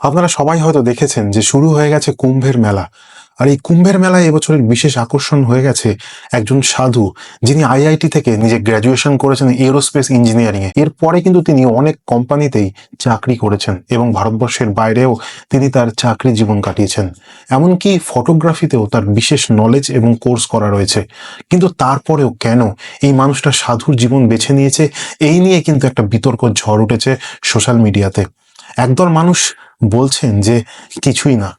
আপনারা সবাই হয়তো দেখেছেন যে শুরু হয়ে গেছে কুম্ভের মেলা। আর এই কুম্ভের মেলায় এবছরের বিশেষ আকর্ষণ হয়ে গেছে একজন সাধু, যিনি আইআইটি থেকে নিজে গ্র্যাজুয়েশন করেছেন এরোস্পেস ইঞ্জিনিয়ারিং এ এরপরে কিন্তু তিনি অনেক কোম্পানিতেই চাকরি করেছেন এবং ভারতবর্ষের বাইরেও তিনি তার চাকরি জীবন কাটিয়েছেন। এমনকি ফটোগ্রাফিতেও তার বিশেষ নলেজ এবং কোর্স করা রয়েছে। কিন্তু তারপরেও কেন এই মানুষটা সাধুর জীবন বেছে নিয়েছে? এই নিয়ে কিন্তু একটা বিতর্ক ঝড় উঠেছে সোশ্যাল মিডিয়াতে একদল মানুষ বলছেন যে কিছুই না।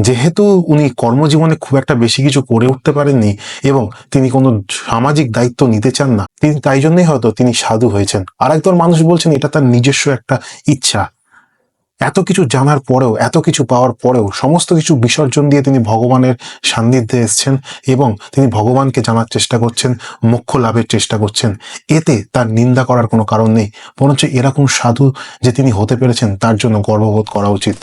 যেহেতু উনি কর্মজীবনে খুব একটা বেশি কিছু করে উঠতে পারেননি এবং তিনি কোনো সামাজিক দায়িত্ব নিতে চান না, তিনি তাই জন্যই হয়তো তিনি সাধু হয়েছেন। আর একদল মানুষ বলছেন এটা তার নিজস্ব একটা ইচ্ছা। এত কিছু জানার পরেও, এত কিছু পাওয়ার পরেও, সমস্ত কিছু বিসর্জন দিয়ে তিনি ভগবানের সান্নিধ্যে এসছেন এবং তিনি ভগবানকে জানার চেষ্টা করছেন, মোক্ষ লাভের চেষ্টা করছেন। এতে তার নিন্দা করার কোনো কারণ নেই। বরঞ্চ এরকম সাধু যে তিনি হতে পেরেছেন, তার জন্য গর্ববোধ করা উচিত।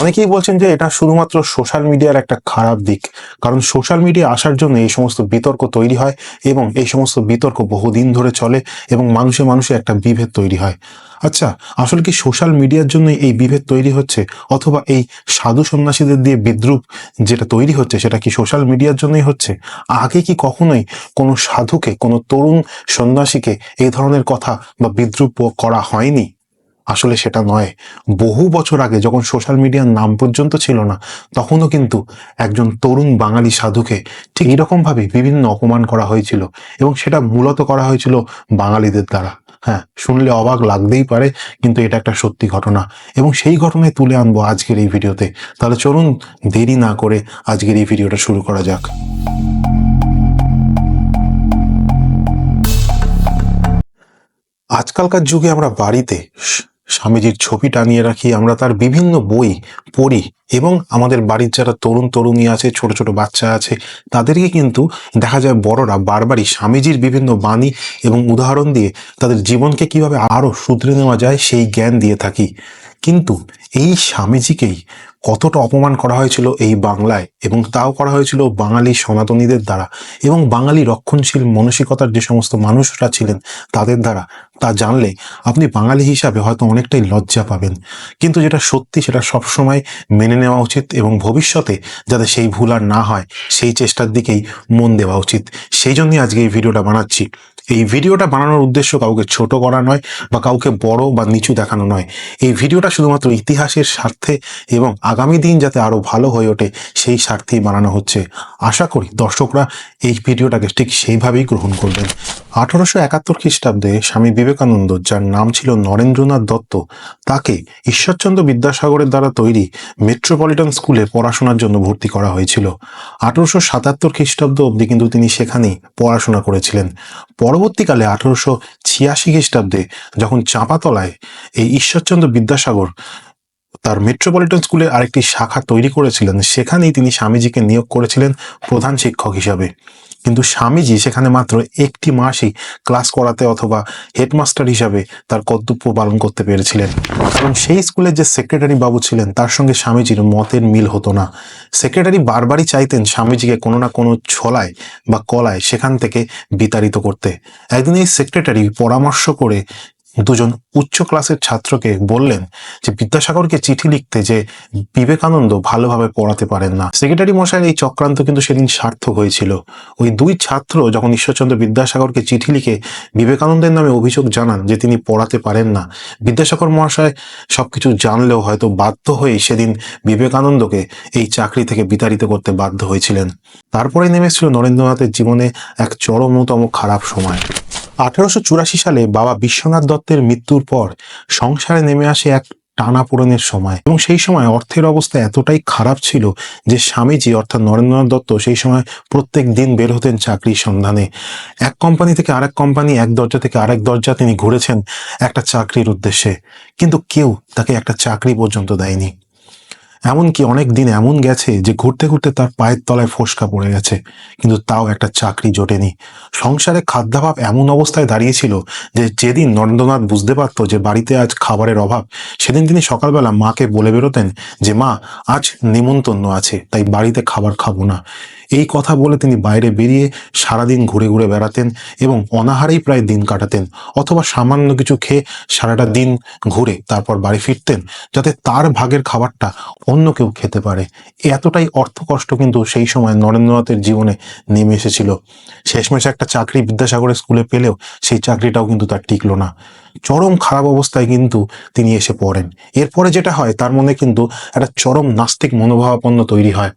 অনেকেই বলছেন যে এটা শুধুমাত্র সোশ্যাল মিডিয়ার একটা খারাপ দিক। কারণ সোশ্যাল মিডিয়া আসার জন্য এই সমস্ত বিতর্ক তৈরি হয় এবং এই সমস্ত বিতর্ক বহুদিন ধরে চলে এবং মানুষে মানুষে একটা বিভেদ তৈরি হয়। আচ্ছা আসলে কি সোশ্যাল মিডিয়ার জন্য এই বিভেদ তৈরি হচ্ছে? অথবা এই সাধু সন্ন্যাসীদের দিয়ে বিদ্রুপ যেটা তৈরি হচ্ছে, সেটা কি সোশ্যাল মিডিয়ার জন্যই হচ্ছে? আগে কি কখনোই কোনো সাধুকে, কোনো তরুণ সন্ন্যাসীকে এই ধরনের কথা বা বিদ্রুপ করা হয়নি? আসলে সেটা নয়। বহু বছর আগে যখন সোশ্যাল মিডিয়ার নাম পর্যন্ত ছিল না, তখনও কিন্তু একজন তরুণ বাঙালি সাধুকে ঠিক এরকম ভাবে বিভিন্ন অপমান করা হয়েছিল এবং সেটা মূলত করা হয়েছিল বাঙালিদের দ্বারা। হ্যাঁ শুনলে অবাক লাগতেই পারে, কিন্তু এটা একটা সত্যি ঘটনা এবং সেই ঘটনায় তুলে আনব আজকের এই ভিডিওতে। তাহলে চলুন দেরি না করে আজকের এই ভিডিওটা শুরু করা যাক। আজকালকার যুগে আমরা বাড়িতে স্বামীজির ছবি টানিয়ে রাখি, আমরা তার বিভিন্ন বই পড়ি এবং আমাদের বাড়ির যারা তরুণ তরুণী আছে, ছোট ছোট বাচ্চা আছে, তাদেরকে কিন্তু দেখা যায় বড়রা বারবারই স্বামীজির বিভিন্ন বাণী এবং উদাহরণ দিয়ে তাদের জীবনকে কীভাবে আরও শুধরে নেওয়া যায় সেই জ্ঞান দিয়ে থাকি। কিন্তু এই স্বামীজিকেই কতটা অপমান করা হয়েছিল এই বাংলায় এবং তাও করা হয়েছিল বাঙালি সনাতনীদের দ্বারা এবং বাঙালি রক্ষণশীল মানসিকতার যে সমস্ত মানুষরা ছিলেন তাদের দ্বারা তা জানলে আপনি বাঙালি হিসাবে হয়তো অনেকটাই লজ্জা পাবেন। কিন্তু যেটা সত্যি সেটা সবসময় মেনে নেওয়া উচিত এবং ভবিষ্যতে যাতে সেই ভুল আর না হয় সেই চেষ্টার দিকেই মন দেওয়া উচিত। সেই জন্যই আজকে এই ভিডিওটা বানাচ্ছি। এই ভিডিওটা বানানোর উদ্দেশ্য কাউকে ছোট করা নয় বা কাউকে বড় বা নিচু দেখানো নয়। এই ভিডিওটা শুধুমাত্র ইতিহাসের স্বার্থে এবং আগামী দিন যাতে আরও ভালো হয়ে ওঠে, সেই স্বার্থেই বানানো হচ্ছে। আশা করি দর্শকরা এই ভিডিওটাকে ঠিক সেইভাবেই গ্রহণ করবেন। আঠারোশো একাত্তর খ্রিস্টাব্দে স্বামী বিবেকানন্দ, যার নাম ছিল নরেন্দ্রনাথ দত্ত, তাকে ঈশ্বরচন্দ্র বিদ্যাসাগরের দ্বারা তৈরি মেট্রোপলিটন স্কুলে পড়াশোনার জন্য ভর্তি করা হয়েছিল। আঠারোশো সাতাত্তর খ্রিস্টাব্দ অবধি কিন্তু তিনি সেখানেই পড়াশোনা করেছিলেন। পরবর্তীকালে আঠারোশো ছিয়াশি খ্রিস্টাব্দে যখন চাঁপাতলায় এই ঈশ্বরচন্দ্র বিদ্যাসাগর তার মেট্রোপলিটন স্কুলের আরেকটি শাখা তৈরি করেছিলেন। সেখানেই তিনি স্বামীজিকে নিয়োগ করেছিলেন প্রধান শিক্ষক হিসাবে। কিন্তু স্বামীজি সেখানে মাত্র একটি মাসই ক্লাস করাতে অথবা হেডমাস্টার হিসাবে তার কর্তব্য পালন করতে পেরেছিলেন। কারণ সেই স্কুলের যে সেক্রেটারি বাবু ছিলেন, তার সঙ্গে স্বামীজির মতের মিল হতো না। সেক্রেটারি বারবারই চাইতেন স্বামীজিকে কোনো না কোনো ছলায় বা কলায় সেখান থেকে বিতাড়িত করতে। একদিন এই সেক্রেটারি পরামর্শ করে দুজন উচ্চ ক্লাসের ছাত্রকে বললেন যে বিদ্যাসাগরকে চিঠি লিখতে যে বিবেকানন্দ ভালোভাবে পড়াতে পারেন না। সেক্রেটারি মশাইয়ের এই চক্রান্ত কিন্তু সেদিন সার্থক হয়েছিল। ওই দুই ছাত্র যখন ঈশ্বরচন্দ্র বিদ্যাসাগরকে চিঠি লিখে বিবেকানন্দের নামে অভিযোগ জানান যে তিনি পড়াতে পারেন না, বিদ্যাসাগর মহাশয় সবকিছু জানলেও হয়তো বাধ্য হয়ে সেদিন বিবেকানন্দকে এই চাকরি থেকে বিতাড়িত করতে বাধ্য হয়েছিলেন। তারপরে নেমেছিল নরেন্দ্রনাথের জীবনে এক চরমতম খারাপ সময়। আঠারোশো চুরাশি সালে বাবা বিশ্বনাথ দত্তের মৃত্যুর পর সংসারে নেমে আসে এক টানাপোড়েনের সময়। এবং সেই সময় অর্থের অবস্থা এতটাই খারাপ ছিল যে স্বামীজি, অর্থাৎ নরেন্দ্রনাথ দত্ত, সেই সময় প্রত্যেক দিন বের হতেন চাকরির সন্ধানে। এক কোম্পানি থেকে আরেক কোম্পানি, এক দরজা থেকে আরেক দরজা তিনি ঘুরেছেন একটা চাকরির উদ্দেশ্যে। কিন্তু কেউ তাকে একটা চাকরি পর্যন্ত দেয়নি। এমনকি অনেক দিন এমন গেছে যে ঘুরতে ঘুরতে তার পায়ের তলায় ফোসকা পড়ে গেছে, কিন্তু তাও একটা চাকরি জোটেনি। সংসারে খাদ্যাভাব এমন অবস্থায় দাঁড়িয়েছিল যে যেদিন নরেন্দ্রনাথ বুঝতে পারত যে বাড়িতে আজ খাবারের অভাব, সেদিন তিনি সকালবেলা মাকে বলে বেরোতেন যে, মা, আজ নিমন্তন্ন আছে, তাই বাড়িতে খাবার খাব না। এই কথা বলে তিনি বাইরে বেরিয়ে সারাদিন ঘুরে ঘুরে বেড়াতেন এবং অনাহারেই প্রায় দিন কাটাতেন, অথবা সামান্য কিছু খেয়ে সারাটা দিন ঘুরে তারপর বাড়ি ফিরতেন, যাতে তার ভাগের খাবারটা অন্য কেউ খেতে পারে। এতটাই অর্থ কষ্ট কিন্তু সেই সময় নরেন্দ্রনাথের জীবনে নেমে এসেছিল। শেষমেশে একটা চাকরি বিদ্যাসাগরের স্কুলে পেলেও সেই চাকরিটাও কিন্তু তার টিকলো না। চরম খারাপ অবস্থায় কিন্তু তিনি এসে পড়েন। এরপরে যেটা হয়, তার মনে কিন্তু একটা চরম নাস্তিক মনোভাবাপন্ন তৈরি হয়।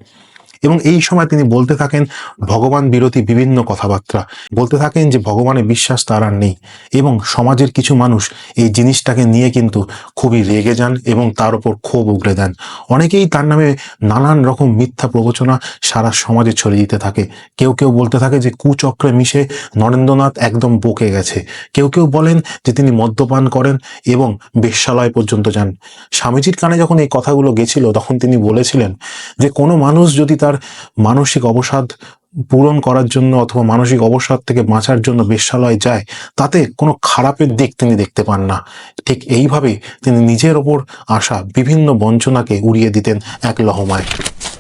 এবং এই সময় তিনি বলতে থাকেন, ভগবান বিরোধী বিভিন্ন কথাবার্তা। বলতে থাকেন যে, ভগবানে বিশ্বাস তার আর নেই। এবং সমাজের কিছু মানুষ এই জিনিসটাকে নিয়ে কিন্তু খুবই রেগে যান এবং তার উপর ক্ষোভ উগড়ে দেন। অনেকেই তার নামে নানান রকম মিথ্যা প্রবচনা সারা সমাজে ছড়িয়ে দিতে থাকে। কেউ কেউ বলতে থাকে যে, কুচক্রে মিশে নরেন্দ্রনাথ একদম বকে গেছে। কেউ কেউ বলেন যে, তিনি মদ্যপান করেন এবং বেশ্যালয় পর্যন্ত যান। স্বামীজির কানে যখন এই কথাগুলো গেছিল, তখন তিনি বলেছিলেন যে, কোনো মানুষ যদি তার মানসিক অবসাদ পূরণ করার জন্য অথবা মানসিক অবসাদ থেকে বাঁচার জন্য বেশ্যালয় যায়, তাতে কোনো খারাপের দিক তিনি দেখতে পান না। ঠিক এইভাবে তিনি নিজের ওপর আসা বিভিন্ন বঞ্চনাকে উড়িয়ে দিতেন এক লহমায়।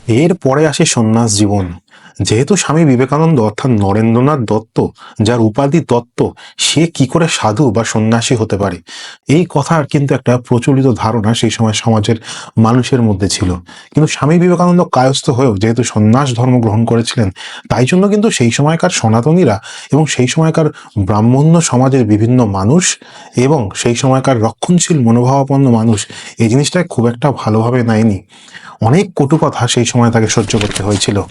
এর পরে আসে সন্ন্যাস জীবন। যেহেতু স্বামী বিবেকানন্দ অর্থাৎ নরেন্দ্রনাথ দত্ত, যার উপাধি দত্ত, সে কি করে সাধু বা সন্ন্যাসী হতে পারে? এই কথার কিন্তু একটা প্রচলিত ধারণা সেই সময় সমাজের মানুষের মধ্যে ছিল। কিন্তু স্বামী বিবেকানন্দ কায়স্থ হয়েও যেহেতু সন্ন্যাস ধর্ম গ্রহণ করেছিলেন, তাই জন্য কিন্তু সেই সময়কার সনাতনীরা এবং সেই সময়কার ব্রাহ্মণ্য সমাজের বিভিন্ন মানুষ এবং সেই সময়কার রক্ষণশীল মনোভাবাপন্ন মানুষ এই জিনিসটাকে খুব একটা ভালোভাবে নেয়নি। অনেক কটু কথা সেই সময় তাকে সহ্য করতে হয়েছিল।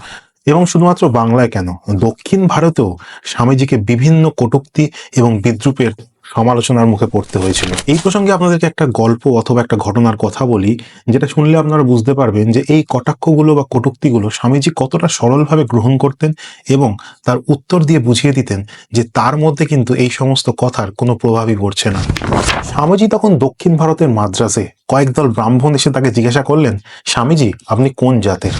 এবং শুধুমাত্র বাংলায় কেন? দক্ষিণ ভারতেও স্বামীজিকে বিভিন্ন কটূক্তি এবং বিদ্রুপের সমালোচনার মুখে পড়তে হয়েছিল। এই প্রসঙ্গে আপনাদেরকে একটা গল্প অথবা একটা ঘটনার কথা বলি, যেটা শুনলে আপনারা বুঝতে পারবেন যে এই কটাক্ষগুলো বা কটুক্তিগুলো স্বামীজি কতটা সরলভাবে গ্রহণ করতেন এবং তার উত্তর দিয়ে বুঝিয়ে দিতেন যে তার মধ্যে কিন্তু এই সমস্ত কথার কোনো প্রভাবই পড়ছে না। স্বামীজি তখন দক্ষিণ ভারতের মাদ্রাসে কয়েকদল ব্রাহ্মণ এসে তাকে জিজ্ঞাসা করলেন, স্বামীজি, আপনি কোন জাতের?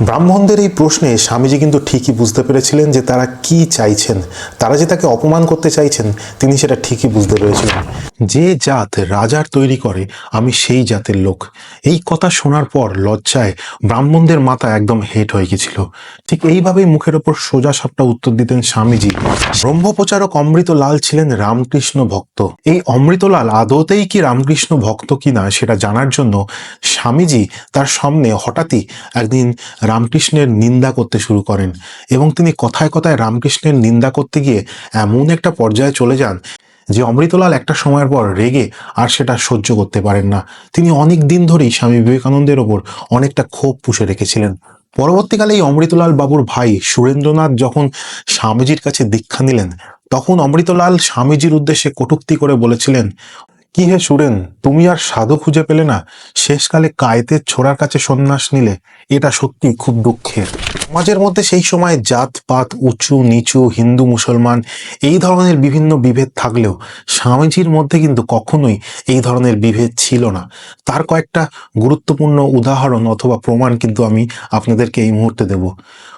ব্রাহ্মণদের এই প্রশ্নে স্বামীজি কিন্তু ঠিকই বুঝতে পেরেছিলেন যে তারা কি চাইছেন, তারা যে তাকে অপমান করতে চাইছেন, তিনি সেটা ঠিকই বুঝতে পেরেছিলেন। যে জাত রাজার তৈরি করে, আমি সেই জাতের লোক। এই কথা শোনার পর লজ্জায় ব্রাহ্মণদের মাথা একদম হেট হয়ে গেছিল। ঠিক এইভাবেই মুখের ওপর সোজা সাপটা উত্তর দিতেন স্বামীজি। ব্রহ্মপ্রচারক অমৃতলাল ছিলেন রামকৃষ্ণ ভক্ত। এই অমৃতলাল আদৌতেই কি রামকৃষ্ণ ভক্ত কিনা সেটা জানার জন্য স্বামীজি তার সামনে হঠাৎই একদিন রামকৃষ্ণের নিন্দা করতে শুরু করেন এবং তিনি কথায় কথায় রামকৃষ্ণের নিন্দা করতে গিয়ে এমন একটা পর্যায়ে চলে যান যে অমৃতলাল একটা সময়ের পর রেগে আর সেটা সহ্য করতে পারেন না। তিনি অনেক দিন ধরেই স্বামী বিবেকানন্দের ওপর অনেকটা ক্ষোভ পুষে রেখেছিলেন। পরবর্তীকালে এই অমৃতলাল বাবুর ভাই সুরেন্দ্রনাথ যখন স্বামীজির কাছে দীক্ষা নিলেন, তখন অমৃতলাল স্বামীজির উদ্দেশ্যে কটুক্তি করে বলেছিলেন, কি হে সুরেন, তুমি আর সাধু খুঁজে পেলে না? শেষকালে কায়েতের ছোড়ার কাছে সন্ন্যাস নিলে এটা সত্যি খুব দুঃখের। সমাজের মধ্যে সেই সময় জাতপাত উঁচু, নিচু, হিন্দু, মুসলমান এই ধরনের বিভিন্ন বিভেদ থাকলেও স্বামীজির মধ্যে কিন্তু কখনোই এই ধরনের বিভেদ ছিল না। তার কয়েকটা গুরুত্বপূর্ণ উদাহরণ অথবা প্রমাণ কিন্তু আমি আপনাদেরকে এই মুহূর্তে দেব।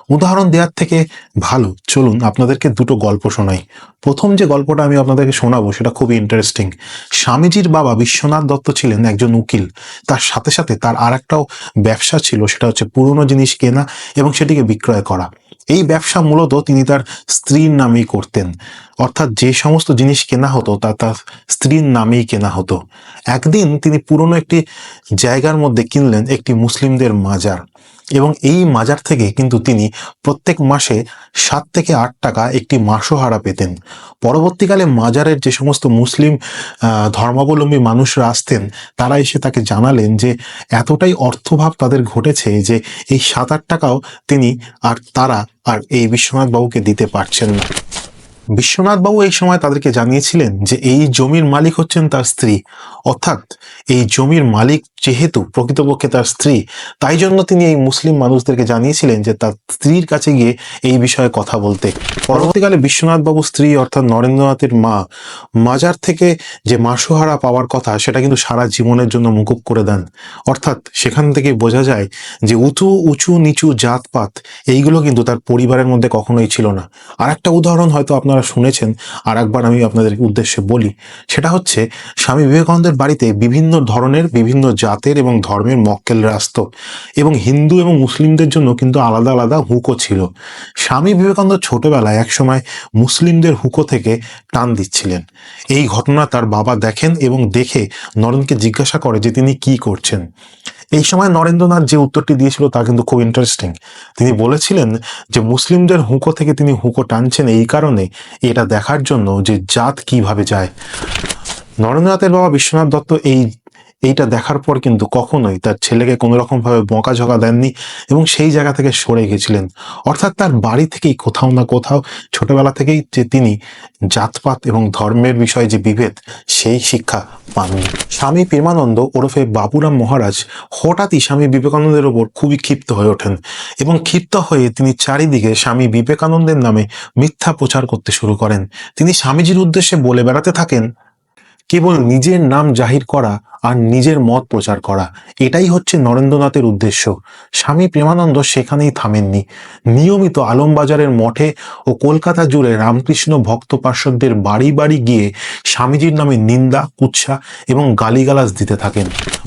উদাহরণ দেওয়ার থেকে ভালো, চলুন আপনাদেরকে দুটো গল্প শোনাই। প্রথম যে গল্পটা আমি আপনাদেরকে শোনাবো সেটা খুবই ইন্টারেস্টিং স্বামীজির বাবা বিশ্বনাথ দত্ত ছিলেন একজন উকিল। তার সাথে সাথে তার আর ব্যবসা ছিল, সেটা হচ্ছে পুরনো জিনিস কেনা এবং সেটিকে বিক্রয় করা। এই ব্যবসা মূলত তিনি তার স্ত্রীর নামেই করতেন। অর্থাৎ যে সমস্ত জিনিস কেনা হতো, তা তার স্ত্রীর নামেই কেনা হতো। একদিন তিনি পুরনো একটি জায়গার মধ্যে কিনলেন একটি মুসলিমদের মাজার। এবং এই মাজার থেকে কিন্তু তিনি প্রত্যেক মাসে সাত থেকে আট টাকা একটি মাসোহারা পেতেন। পরবর্তীকালে মাজারের যে সমস্ত মুসলিম ধর্মাবলম্বী মানুষরা আসতেন, তারা এসে তাকে জানালেন যে এতটাই অর্থভাব তাদের ঘটেছে যে এই সাত আট টাকাও তিনি আর তারা আর এই বিশ্বনাথ বাবুকে দিতে পারছেন না। বিশ্বনাথ বাবু এই সময় তাদেরকে জানিয়েছিলেন যে এই জমির মালিক হচ্ছেন তার স্ত্রী। অর্থাৎ এই জমির মালিক যেহেতু প্রকৃতপক্ষে তার স্ত্রী, তাই জন্য তিনি এই মুসলিম মানুষদেরকে জানিয়েছিলেন যে তার স্ত্রীর কাছে গিয়ে এই বিষয়ে কথা বলতে। পরবর্তীকালে বিশ্বনাথ বাবু স্ত্রী অর্থাৎ নরেন্দ্রনাথের মা মাজার থেকে যে মাসোহারা পাওয়ার কথা, সেটা কিন্তু সারা জীবনের জন্য মুকুব করে দেন। অর্থাৎ সেখান থেকে বোঝা যায় যে উঁচু উঁচু, নিচু জাতপাত, এইগুলো কিন্তু তার পরিবারের মধ্যে কখনোই ছিল না। আর একটা উদাহরণ হয়তো আপনারা শুনেছেন আর একবার আমি আপনাদের উদ্দেশ্যে বলি, সেটা হচ্ছে স্বামী বিবেকানন্দের বাড়িতে বিভিন্ন ধরনের, বিভিন্ন জাতের এবং ধর্মের মক্কেলরা আসতো এবং হিন্দু এবং মুসলিমদের জন্য কিন্তু আলাদা আলাদা হুকো ছিল। স্বামী বিবেকানন্দ ছোটবেলায় একসময় মুসলিমদের হুকো থেকে টান দিচ্ছিলেন। এই ঘটনা তার বাবা দেখেন এবং দেখে নরেনকে জিজ্ঞাসা করে যে তিনি কি করছেন। এই সময় নরেন্দ্রনাথ যে উত্তরটি দিয়েছিল তা কিন্তু খুব ইন্টারেস্টিং তিনি বলেছিলেন যে, মুসলিমদের হুঁকো থেকে তিনি হুঁকো টানছেন এই কারণে এটা দেখার জন্য যে জাত কীভাবে যায়। নরেন্দ্রনাথের বাবা বিশ্বনাথ দত্ত এই এইটা দেখার পর কিন্তু কখনোই তার ছেলেকে কোনো রকম ভাবে বকাঝকা দেননি এবং সেই জায়গা থেকে সরে গেছিলেন। অর্থাৎ তার বাড়ি থেকেই কোথাও না কোথাও, ছোটবেলা থেকেই যে তিনি জাতপাত এবং ধর্মের বিষয়ে যে বিভেদ, সেই শিক্ষা পাননি। স্বামী প্রেমানন্দ ওরফে বাবুরাম মহারাজ হঠাৎই স্বামী বিবেকানন্দের ওপর খুবই ক্ষিপ্ত হয়ে ওঠেন এবং ক্ষিপ্ত হয়ে তিনি চারিদিকে স্বামী বিবেকানন্দের নামে মিথ্যা প্রচার করতে শুরু করেন। তিনি স্বামীজির উদ্দেশ্যে বলে বেড়াতে থাকেন, কেবল নিজের নাম জাহির করা আর নিজের মত প্রচার করা। এটাই হচ্ছে নরেন্দ্রনাথের উদ্দেশ্য। স্বামী প্রেমানন্দ সেখানেই থামেননি। নিয়মিত আলমবাজারের মঠে ও কলকাতা জুড়ে রামকৃষ্ণ ভক্ত পার্শ্বদের বাড়ি বাড়ি গিয়ে স্বামীজির নামে নিন্দা, কুৎসা এবং গালিগালাজ দিতে থাকেন।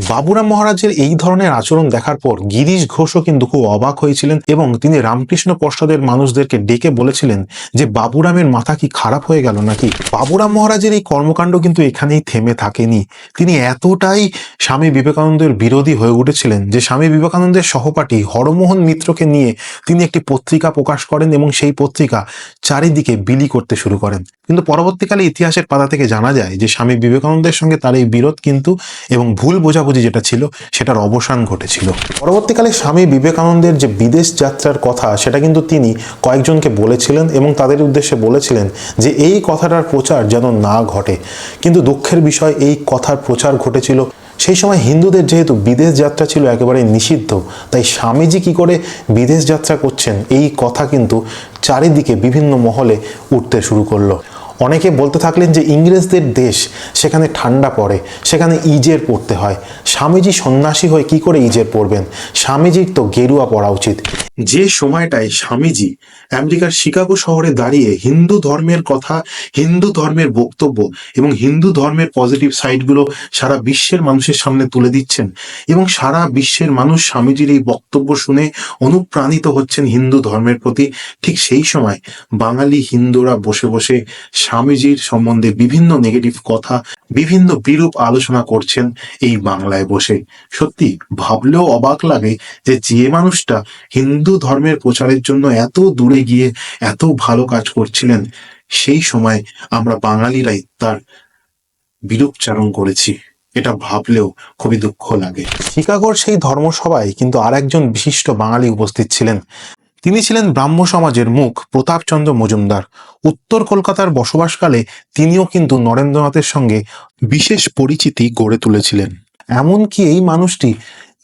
বাবুরাম মহারাজের এই ধরনের আচরণ দেখার পর গিরিশ ঘোষও কিন্তু খুব অবাক হয়েছিলেন এবং তিনি রামকৃষ্ণ পর্ষদের মানুষদেরকে ডেকে বলেছিলেন যে, বাবুরামের মাথা কি খারাপ হয়ে গেল নাকি? বাবুরাম মহারাজের এই কর্মকাণ্ড কিন্তু এখানেই থেমে থাকেনি। তিনি এতটাই স্বামী বিবেকানন্দের বিরোধী হয়ে উঠেছিলেন যে স্বামী বিবেকানন্দের সহপাঠী হরমোহন মিত্রকে নিয়ে তিনি একটি পত্রিকা প্রকাশ করেন এবং সেই পত্রিকা চারিদিকে বিলি করতে শুরু করেন। কিন্তু পরবর্তীকালে ইতিহাসের পাতা থেকে জানা যায় যে স্বামী বিবেকানন্দের সঙ্গে তার এই বিরোধ কিন্তু এবং ভুল বোঝাবুঝি যেটা ছিল সেটার অবসান ঘটেছিল। পরবর্তীকালে স্বামী বিবেকানন্দের যে বিদেশ যাত্রার কথা সেটা কিন্তু তিনি কয়েকজনকে বলেছিলেন এবং তাদের উদ্দেশ্যে বলেছিলেন যে এই কথাটার প্রচার যেন না ঘটে। কিন্তু দুঃখের বিষয়, এই কথার প্রচার ঘটেছিল সেই সময় হিন্দুদের যেহেতু বিদেশ যাত্রা ছিল একেবারে নিষিদ্ধ, তাই স্বামীজি কি করে বিদেশ যাত্রা করছেন এই কথা কিন্তু চারিদিকে বিভিন্ন মহলে উঠতে শুরু করল। অনেকে বলতে থাকলেন যে ইংরেজদের দেশ সেখানে ঠান্ডা পড়ে, সেখানে ইজের পড়তে হয়। স্বামীজি সন্ন্যাসী হয়ে কি করে ইজের পড়বেন? স্বামীজির তো গেরুয়া পড়া উচিত। যে সময়টায় স্বামীজি আমেরিকার শিকাগো শহরে দাঁড়িয়ে হিন্দু ধর্মের কথা, হিন্দু ধর্মের বক্তব্য এবং হিন্দু ধর্মের পজিটিভ সাইডগুলো সারা বিশ্বের মানুষের সামনে তুলে দিচ্ছেন এবং সারা বিশ্বের মানুষ স্বামীজির এই বক্তব্য শুনে অনুপ্রাণিত হচ্ছেন হিন্দু ধর্মের প্রতি। ঠিক সেই সময় বাঙালি হিন্দুরা বসে বসে স্বামীজির সম্বন্ধে বিভিন্ন নেগেটিভ কথা, বিভিন্ন বিরূপ আলোচনা করছেন এই বাংলায় বসে। সত্যি ভাবলেও অবাক লাগে যে যে মানুষটা হিন্দু ধর্মের প্রচারের জন্য এত দূরে গিয়ে এত ভালো কাজ করছিলেন, সেই সময় আমরা বাঙালিরাই তার বিরূপচারণ করেছি। এটা ভাবলেও খুবই দুঃখ লাগে। শিকাগোর সেই ধর্মসভায় কিন্তু আর একজন বিশিষ্ট বাঙালি উপস্থিত ছিলেন। তিনি ছিলেন ব্রাহ্ম সমাজের মুখ প্রতাপচন্দ্র মজুমদার। উত্তর কলকাতার বসবাসকালে তিনিও কিন্তু নরেন্দ্রনাথের সঙ্গে বিশেষ পরিচিতি গড়ে তুলেছিলেন। এমনকি এই মানুষটি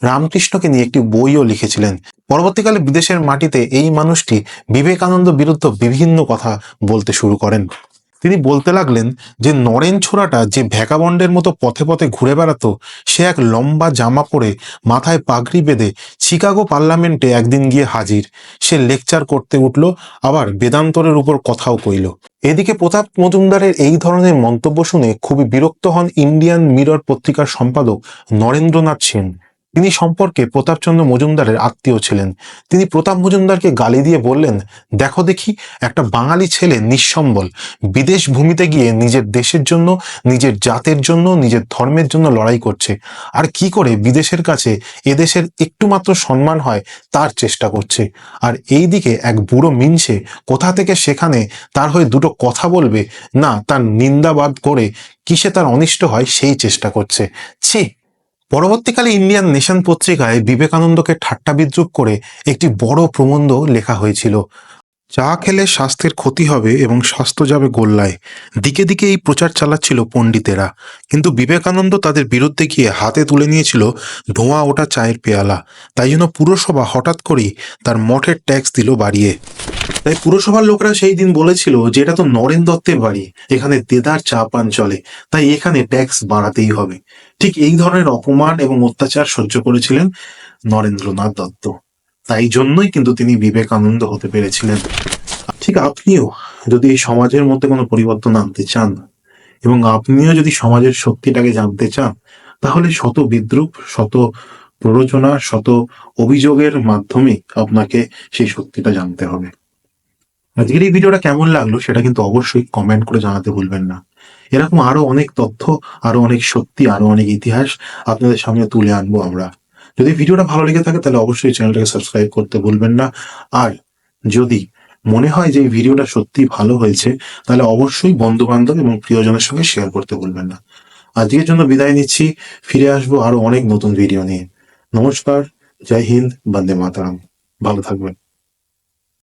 রামকৃষ্ণকে নিয়ে একটি বইও লিখেছিলেন। পরবর্তীকালে বিদেশের মাটিতে এই মানুষটি বিবেকানন্দ বিরুদ্ধ বিভিন্ন কথা বলতে শুরু করেন। তিনি বলতে লাগলেন যে, নরেন ছোড়াটা যে ভ্যাকাবন্ডের মতো পথে পথে ঘুরে বেড়াতো, সে এক লম্বা জামা পরে মাথায় পাগড়ি বেঁধে শিকাগো পার্লামেন্টে একদিন গিয়ে হাজির। সে লেকচার করতে উঠল, আবার বেদান্তরের উপর কথাও কইল। এদিকে প্রতাপ মজুমদারের এই ধরনের মন্তব্য শুনে খুবই বিরক্ত হন ইন্ডিয়ান মিরর পত্রিকার সম্পাদক নরেন্দ্রনাথ সেন। তিনি সম্পর্কে প্রতাপচন্দ্র মজুমদারের আত্মীয় ছিলেন। তিনি প্রতাপ মজুমদারকে গালি দিয়ে বললেন, দেখো দেখি, একটা বাঙালি ছেলে নিঃসম্বল। বিদেশ ভূমিতে গিয়ে নিজের দেশের জন্য, নিজের জাতের জন্য, নিজের ধর্মের জন্য লড়াই করছে। আর কি করে বিদেশের কাছে এদেশের একটু মাত্র সম্মান হয়, তার চেষ্টা করছে। আর এই দিকে এক বুড়ো মিনসে কোথা থেকে সেখানে তার হয়ে দুটো কথা বলবে? না, তার নিন্দাবাদ করে কিসে তার অনিষ্ট হয়, সেই চেষ্টা করছে। ছি পরবর্তীকালে ইন্ডিয়ান নেশন পত্রিকায় বিবেকানন্দকে ঠাট্টা বিদ্রুপ করে একটি বড় প্রবন্ধ লেখা হয়েছিল। চা খেলে স্বাস্থ্যের ক্ষতি হবে এবং স্বাস্থ্য যাবে গোল্লায়। দিকে দিকে এই প্রচার চালাচ্ছিল পণ্ডিতেরা। কিন্তু বিবেকানন্দ তাদের বিরুদ্ধে গিয়ে হাতে তুলে নিয়েছিল ধোঁয়া ওটা চায়ের পেয়ালা। তাই জন্য পুরসভা হঠাৎ করেই তার মঠের ট্যাক্স দিল বাড়িয়ে। তাই পুরসভার লোকরা সেই দিন বলেছিল যে এটা তো নরেন দত্তের বাড়ি, এখানে দেদার চা পান চলে, তাই এখানে ট্যাক্স বাড়াতেই হবে। ঠিক এই ধরনের অপমান এবং অত্যাচার সহ্য করেছিলেন নরেন্দ্রনাথ দত্ত। তাই জন্যই কিন্তু তিনি বিবেকানন্দ হতে পেরেছিলেন। ঠিক আপনিও যদি এই সমাজের মধ্যে কোনো পরিবর্তন আনতে চান এবং আপনিও যদি সমাজের সত্যিটাকে জানতে চান, তাহলে শত বিদ্রুপ, শত প্ররোচনা, শত অভিযোগের মাধ্যমে আপনাকে সেই সত্যিটা জানতে হবে। আজকের এই ভিডিওটা কেমন লাগল সেটা কিন্তু অবশ্যই কমেন্ট করে জানাতে ভুলবেন না। এরকম আরও অনেক তথ্য, আরও অনেক সত্যি আরও অনেক ইতিহাস আপনাদের সামনে তুলে আনব আমরা। যদি ভিডিওটা ভালো লেগে থাকে, তাহলে অবশ্যই চ্যানেলটাকে সাবস্ক্রাইব করতে ভুলবেন না। আর যদি মনে হয় যে এই ভিডিওটা সত্যি ভালো হয়েছে, তাহলে অবশ্যই বন্ধু বান্ধব এবং প্রিয়জনের সঙ্গে শেয়ার করতে ভুলবেন না। আজকের জন্য বিদায় নিচ্ছি। ফিরে আসব আরও অনেক নতুন ভিডিও নিয়ে। নমস্কার, জয় হিন্দ, বন্দে মাতারাম। ভালো থাকবেন।